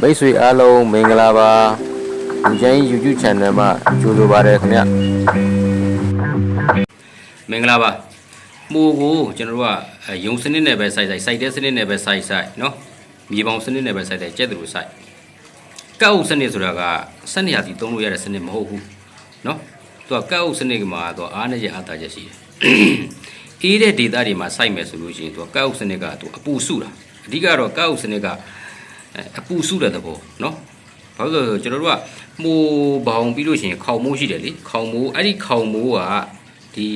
မိတ်ဆွေအားလုံးမင်္ဂလာပါလူချင်း YouTube channel မှာကြိုဆိုပါရခင်ဗျမင်္ဂလာပါမိုးကိုကျွန်တော်တို့ကအဲယုံစနစ်နဲ့ပဲစိုက်စိုက်စိုက်တဲ့စနစ်နဲ့ပဲစိုက်စိုက်เนาะမြေပေါင်စနစ်နဲ့ပဲစိုက်တယ်ကြက်သူလိုစိုက်ကောက်အုပ်စနစ်ဆိုတာကစနစ်ရာစီသုံးလို့ရတဲ့စနစ်မဟုတ်ဘူးเนาะသူကကောက်အုပ်စနစ်ကမှာသူအားနဲ့ရအားတာချက်ရှိတယ်အေးတဲ့ဒေတာတွေမှာစိုက်မယ်ဆိုလို့ရှိရင်သူကကောက်အုပ်စနစ်ကသူအပူစုတာအဓိကတော့ကောက်အုပ်စနစ်က အဲအပူစုတဲ့သဘောเนาะဘာလို့လဲဆိုတော့ကျွန်တော်တို့ကမိုးဘောင်ပြီးလို့ရှိရင်ခေါင်မိုးရှိတယ်လေခေါင်မိုးအဲ့ဒီခေါင်မိုးကဒီ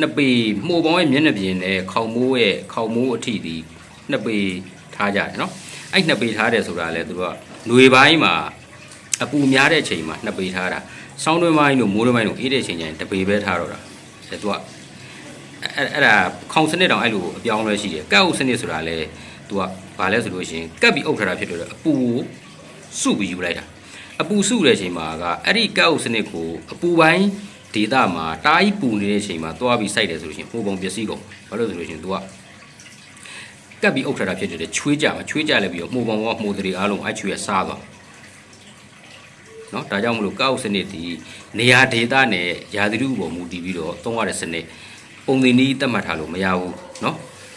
နှစ်ပေမိုးဘောင်ရဲ့မျက်နှာပြင်နဲ့ခေါင်မိုးရဲ့ခေါင်မိုးအထိဒီနှစ်ပေထားကြတယ်เนาะအဲ့နှစ်ပေထားတယ်ဆိုတာလေသူတို့ကຫນွေပိုင်းမှာအပူများတဲ့အချိန်မှာနှစ်ပေထားတာဆောင်းတွင်းပိုင်းတို့မိုးတွင်းပိုင်းတို့အေးတဲ့အချိန်ကျရင်တစ်ပေပဲထားတော့တာအဲသူကအဲ့အဲ့ဒါခေါင်စနစ်တောင်အဲ့လိုအပြောင်းအလဲရှိတယ်ကောက်အုပ်စနစ်ဆိုတာလေ သူကဘာလဲဆိုလို့ရှိရင်ကပ်ပြီးအုပ်ထားတာဖြစ်တော့အပူကိုစုပြီးယူလိုက်တာအပူစုတဲ့အချိန်မှာကအဲ့ဒီကပ်အုပ်စနစ်ကိုအပူပိုင်းဒေတာမှာတားကြီးပူနေတဲ့အချိန်မှာသွားပြီးစိုက်တယ်ဆိုလို့ရှိရင်ပုံပုံပျက်စီးကုန်ဘာလို့ဆိုလို့ရှိရင် तू ကကပ်ပြီးအုပ်ထားတာဖြစ်တယ်ချွေးကြမှာချွေးကြလဲပြီးတော့မှုပုံကမှုတွေအားလုံးအချွေးရစားသွားနော်ဒါကြောင့်မလို့ကောက်စနစ်ဒီနေရာဒေတာနဲ့ယာတိရုပေါ်မူတည်ပြီးတော့သုံးရတဲ့စနစ်ပုံသင်နည်းသတ်မှတ်ထားလို့မရဘူးเนาะ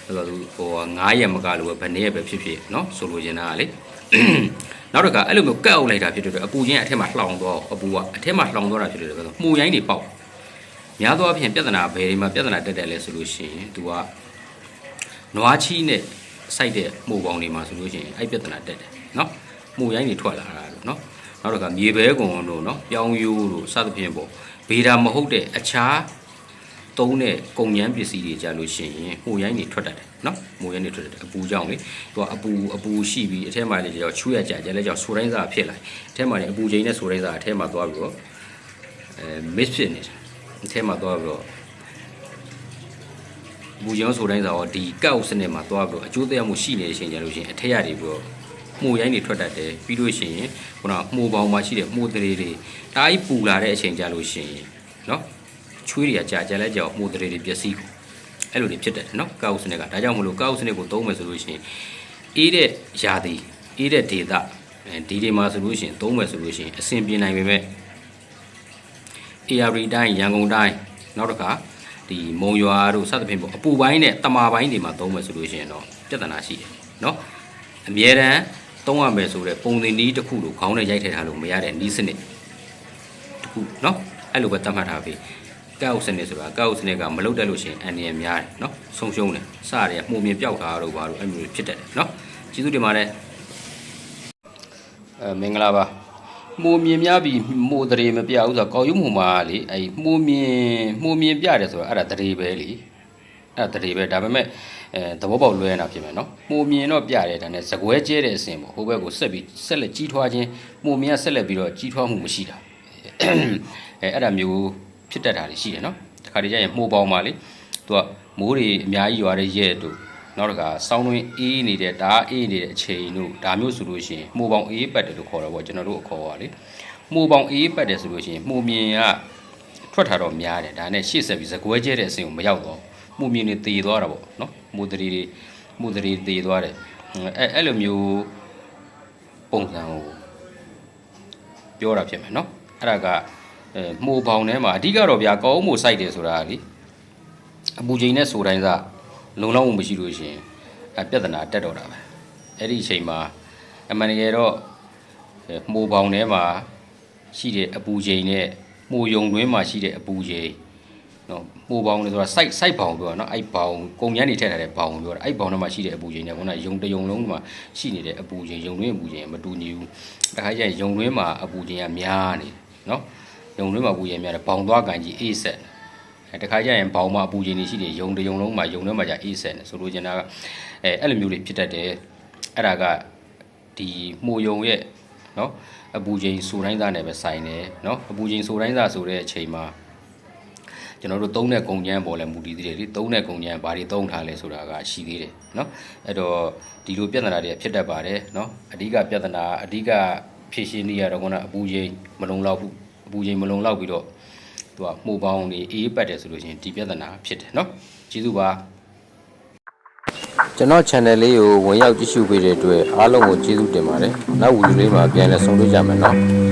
အဲ့တော့သူဟို9ရက်မကလို့ပဲဘယ်နှစ်ရက်ပဲဖြစ်ဖြစ်เนาะဆိုလိုချင်တာကလေနောက်တစ်ခါအဲ့လိုမျိုးကတ်အုပ်လိုက်တာဖြစ်တဲ့အတွက်အပူချင်းအထက်မှာလှောင်တော့အပူကအထက်မှာလှောင်တော့တာဖြစ်တဲ့အတွက်မှုရိုင်းတွေပေါက်များသောအားဖြင့်ပြဿနာဘယ်တွေမှာပြဿနာတက်တယ်လဲဆိုလို့ရှိရင်သူကနွားချီနဲ့စိုက်တဲ့မှုပေါင်းတွေမှာဆိုလို့ရှိရင်အဲ့ပြဿနာတက်တယ်เนาะမှုရိုင်းတွေထွက်လာတာလို့เนาะနောက်တစ်ခါမြေဘဲကုံတို့เนาะပြောင်းရိုးတို့စသဖြင့်ပေါ့ဗေဒာမဟုတ်တဲ့အခြား သုံးတဲ့ကုန်ညမ်းပစ္စည်းတွေကြလို့ရှိရင်မှုရိုင်းတွေထွက်တတ်တယ်နော်မှုရိုင်းတွေထွက်တတ်တယ်အပူကြောင့်လေသူကအပူအပူရှိပြီးအထက်မှာလည်းကြောက်ချွေးရကြကြလဲကြောက်ဆိုတိုင်းစားဖြစ်လာအထက်မှာလည်းအပူချိန်နဲ့ဆိုတိုင်းစားအထက်မှာသွားပြီးတော့အဲ miss ဖြစ်နေတယ်အထက်မှာသွားပြီးတော့ဘူရောင်းဆိုတိုင်းစားတော့ဒီကောက်စနစ်မှာသွားပြီးတော့အကျိုးသက်ရောက်မှုရှိနေတဲ့အချိန်ကြလို့ရှိရင်အထက်ရတွေပြီးတော့မှုရိုင်းတွေထွက်တတ်တယ်ပြီးလို့ရှိရင်ခုနမှုပေါင်းမှာရှိတဲ့မှုတရေတွေတားကြီးပူလာတဲ့အချိန်ကြလို့ရှိရင်နော် ချွေးတွေကကြာကြာလဲကြောက်မှုတွေတွေပျက်စီးကုန်အဲ့လိုတွေဖြစ်တတ်တယ်နော်ကောက်စနစ်ကဒါကြောင့်မလို့ကောက်စနစ်ကိုသုံးမယ်ဆိုလို့ရှိရင်အေးတဲ့ယာတီအေးတဲ့ဒေတာအဲဒီဒီမှာဆိုလို့ရှိရင်သုံးမယ်ဆိုလို့ရှိရင်အဆင်ပြေနိုင်ပေမဲ့ AR တိုင်းရန်ကုန်တိုင်းနောက်တစ်ခါဒီမုံရွာတို့စသဖြင့်ပေါ့အပူပိုင်းနဲ့တမာပိုင်းတွေမှာသုံးမယ်ဆိုလို့ရှိရင်တော့ပြဿနာရှိတယ်နော်အမြဲတမ်းသုံးရမယ်ဆိုတဲ့ပုံသင်နည်းတစ်ခုလိုခေါင်းနဲ့ရိုက်ထည့်ထားလို့မရတဲ့နည်းစနစ်တစ်ခုနော်အဲ့လိုပဲသတ်မှတ်ထားပြီ ကောက်စနစ်ဆိုတာကောက်စနစ်ကမလုတ်တက်လို့ရှိရင်အန်ဒီရများတယ်နော်ဆုံးရှုံးတယ်စရမှုမြင်ပြောက်တာတို့ဘာလို့အဲ့လိုဖြစ်တတ်တယ်နော်ကျေးဇူးတင်ပါတယ်အဲမင်္ဂလာပါမှုမြင်များပြီးမှုတရေမပြဘူးဆိုတော့ကောက်ရုံမှုမှာလေအဲ့မှုမြင်မှုမြင်ပြတယ်ဆိုတော့အဲ့ဒါတရေပဲလေအဲ့ဒါတရေပဲဒါပေမဲ့အဲသဘောပေါက်လွဲနေတာဖြစ်မယ်နော်မှုမြင်တော့ပြတယ်ဒါနဲ့ဇကွဲကျဲတဲ့အစဉ်ပေါ့ဟိုဘက်ကိုဆက်ပြီးဆက်လက်ကြီးထွားခြင်းမှုမြင်ကဆက်လက်ပြီးတော့ကြီးထွားမှုမရှိတာအဲအဲ့ဒါမျိုး ဖြစ်တတ်တာတွေရှိတယ်နော်တခါတည်းကျရင်မှုပေါင်းပါလေသူကမိုးတွေအများကြီးရွာတဲ့ရက်တို့နောက်တခါစောင်းတွင်းအေးနေတဲ့ဒါအေးနေတဲ့အချိန်တို့ဒါမျိုးဆိုလို့ရှိရင်မှုပေါင်းအေးပတ်တယ်လို့ခေါ်တော့ဗောကျွန်တော်တို့အခေါ်ပါလေမှုပေါင်းအေးပတ်တယ်ဆိုလို့ရှိရင်မှုမြင်ကထွက်ထားတော့များတယ်ဒါနဲ့ရှေ့ဆက်ပြီးဇကွဲကျဲတဲ့အဆင့်ကိုမရောက်တော့မှုမြင်တွေတည်သွားတာဗောနော်မှုတရီတွေမှုတရီတည်သွားတယ်အဲအဲ့လိုမျိုးပုံစံကိုပြောတာဖြစ်မယ်နော်အဲ့ဒါက အဲမှုပေါင်ထဲမှာအဓိကတော့ဗျာကောင်းမှုစိုက်တယ်ဆိုတာကလေအပူချိန်နဲ့ဆိုတိုင်းကလုံလောက်မှုမရှိလို့ရှိရင်အပြဿနာတက်တော့တာပဲအဲ့ဒီအချိန်မှာအမှန်တကယ်တော့အဲမှုပေါင်ထဲမှာရှိတဲ့အပူချိန်နဲ့မှုယုံတွင်းမှာရှိတဲ့အပူချိန်နော်မှုပေါင်လေဆိုတာစိုက်စိုက်ပေါင်ပြောတာနော်အဲ့ပေါင်ကုန်ညမ်းနေထည့်ထားတဲ့ပေါင်ပြောတာအဲ့ပေါင်ထဲမှာရှိတဲ့အပူချိန်နဲ့ခုနယုံတယုံလုံးမှာရှိနေတဲ့အပူချိန်ယုံတွင်းအပူချိန်မတူညီဘူးတခါကျရင်ယုံတွင်းမှာအပူချိန်ကများနေနော် ယုံတွင်းမှာပူရင်များတယ်ဘောင်သွားကန်ကြီးအေးဆက်အဲတခါကျရင်ဘောင်မှာအပူချိန်တွေရှိတယ်ယုံတယုံလုံးမှာယုံထဲမှာじゃအေးဆက်နေဆိုလိုချင်တာကအဲအဲ့လိုမျိုးတွေဖြစ်တတ်တယ်အဲ့ဒါကဒီမှုယုံရဲ့နော်အပူချိန်စူတိုင်းသားနဲ့ပဲဆိုင်တယ်နော်အပူချိန်စူတိုင်းသားဆိုတဲ့အချိန်မှာကျွန်တော်တို့သုံးတဲ့ကုန်ကျန်းပေါ်လဲမူတည်သေးတယ်လေသုံးတဲ့ကုန်ကျန်းဘာတွေသုံးထားလဲဆိုတာကရှိသေးတယ်နော်အဲ့တော့ဒီလိုပြဿနာတွေဖြစ်တတ်ပါတယ်နော်အဓိကပြဿနာအဓိကဖြည့်ရှင်းနေရတော့ကအပူချိန်မလုံလောက်ဘူး အပူချိန်မလုံလောက်ပြီးတော့သူကမှုပေါင်းနေအေးပတ်တယ်ဆိုလို့ရှိရင်ဒီပြဿနာဖြစ်တယ်เนาะကျေးဇူးပါ ကျွန်တော် channel လေးကိုဝင်ရောက်ကြည့်ရှုပေးတဲ့အတွက်အားလုံးကိုကျေးဇူးတင်ပါတယ်နောက်ဗီဒီယိုလေးမှာပြန်လည်ဆုံတွေ့ကြမယ်နော်